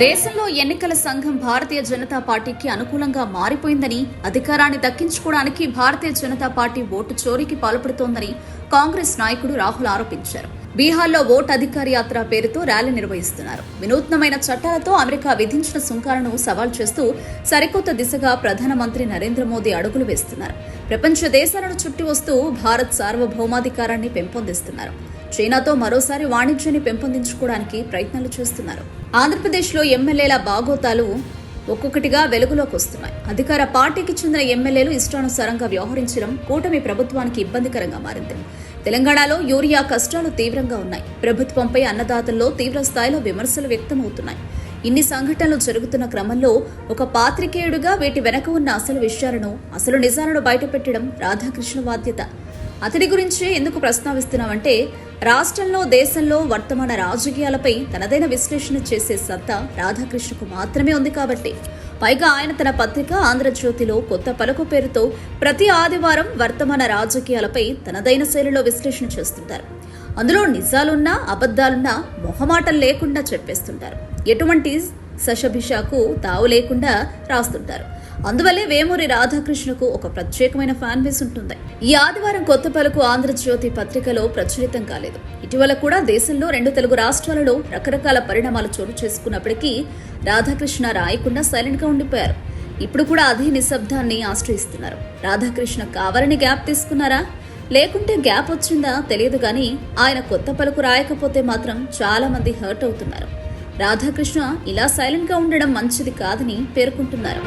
దేశంలో ఎన్నికల సంఘం భారతీయ జనతా పార్టీకి అనుకూలంగా మారిపోయిందని అధికారాన్ని దక్కించుకోవడానికి భారతీయ జనతా పార్టీ ఓటు చోరీకి పాల్పడుతోందని కాంగ్రెస్ నాయకుడు రాహుల్ ఆరోపించారు. బీహార్లో ఓట్ అధికార యాత్ర పేరుతో ర్యాలీ నిర్వహిస్తున్నారు. వినూత్నమైన చట్టాలతో అమెరికా విధించిన సుంకాలను సవాల్ చేస్తూ సరికొత్త దిశగా ప్రధానమంత్రి నరేంద్ర మోదీ అడుగులు వేస్తున్నారు. ప్రపంచ దేశాలను చుట్టి వస్తూ భారత్ సార్వభౌమాధికారాన్ని పెంపొందిస్తున్నారు. చైనాతో మరోసారి వాణిజ్యాన్ని పెంపొందించుకోవడానికి ప్రయత్నాలు చేస్తున్నారు. ఆంధ్రప్రదేశ్లో ఎమ్మెల్యేల బాగోతాలు ఒక్కొక్కటిగా వెలుగులోకి వస్తున్నాయి. అధికార పార్టీకి చెందిన ఎమ్మెల్యేలు ఇష్టానుసారంగా వ్యవహరించడం కూటమి ప్రభుత్వానికి ఇబ్బందికరంగా మారింది. తెలంగాణలో యూరియా కష్టాలు తీవ్రంగా ఉన్నాయి. ప్రభుత్వంపై అన్నదాతల్లో తీవ్ర స్థాయిలో విమర్శలు వ్యక్తమవుతున్నాయి. ఇన్ని సంఘటనలు జరుగుతున్న క్రమంలో ఒక పాత్రికేయుడుగా వీటి వెనక ఉన్న అసలు విషయాలను అసలు నిజాలను బయటపెట్టడం రాధాకృష్ణ బాధ్యత. అతడి గురించి ఎందుకు ప్రస్తావిస్తున్నామంటే రాష్ట్రంలో దేశంలో వర్తమాన రాజకీయాలపై తనదైన విశ్లేషణ చేసే సత్తా రాధాకృష్ణకు మాత్రమే ఉంది కాబట్టి. పైగా ఆయన తన పత్రిక ఆంధ్రజ్యోతిలో కొత్త పలుకు పేరుతో ప్రతి ఆదివారం వర్తమాన రాజకీయాలపై తనదైన శైలిలో విశ్లేషణ చేస్తుంటారు. అందులో నిజాలున్నా అబద్ధాలున్నా మొహమాటం లేకుండా చెప్పేస్తుంటారు. ఎటువంటి సషభిషకు తావు లేకుండా రాస్తుంటారు. అందువల్లే వేమూరి రాధాకృష్ణకు ఒక ప్రత్యేకమైన ఫ్యాన్ బేస్ ఉంటుంది. ఈ ఆదివారం కొత్త పలుకు ఆంధ్రజ్యోతి పత్రికలో ప్రచురితం కాలేదు. ఇటీవల కూడా దేశంలో రెండు తెలుగు రాష్ట్రాలలో రకరకాల పరిణామాలు చోటు చేసుకున్నప్పటికీ రాధాకృష్ణ రాయకుండా సైలెంట్గా ఉండిపోయారు. ఇప్పుడు కూడా అదే నిశ్శబ్దాన్ని ఆశ్రయిస్తున్నారు. రాధాకృష్ణ కావాలని గ్యాప్ తీసుకున్నారా? లేకుంటే గ్యాప్ వచ్చిందా? తెలియదు కానీ ఆయన కొత్త పలుకు రాయకపోతే మాత్రం చాలా మంది హర్ట్ అవుతున్నారు. రాధాకృష్ణ ఇలా సైలెంట్గా ఉండడం మంచిది కాదని పేర్కొంటున్నారు.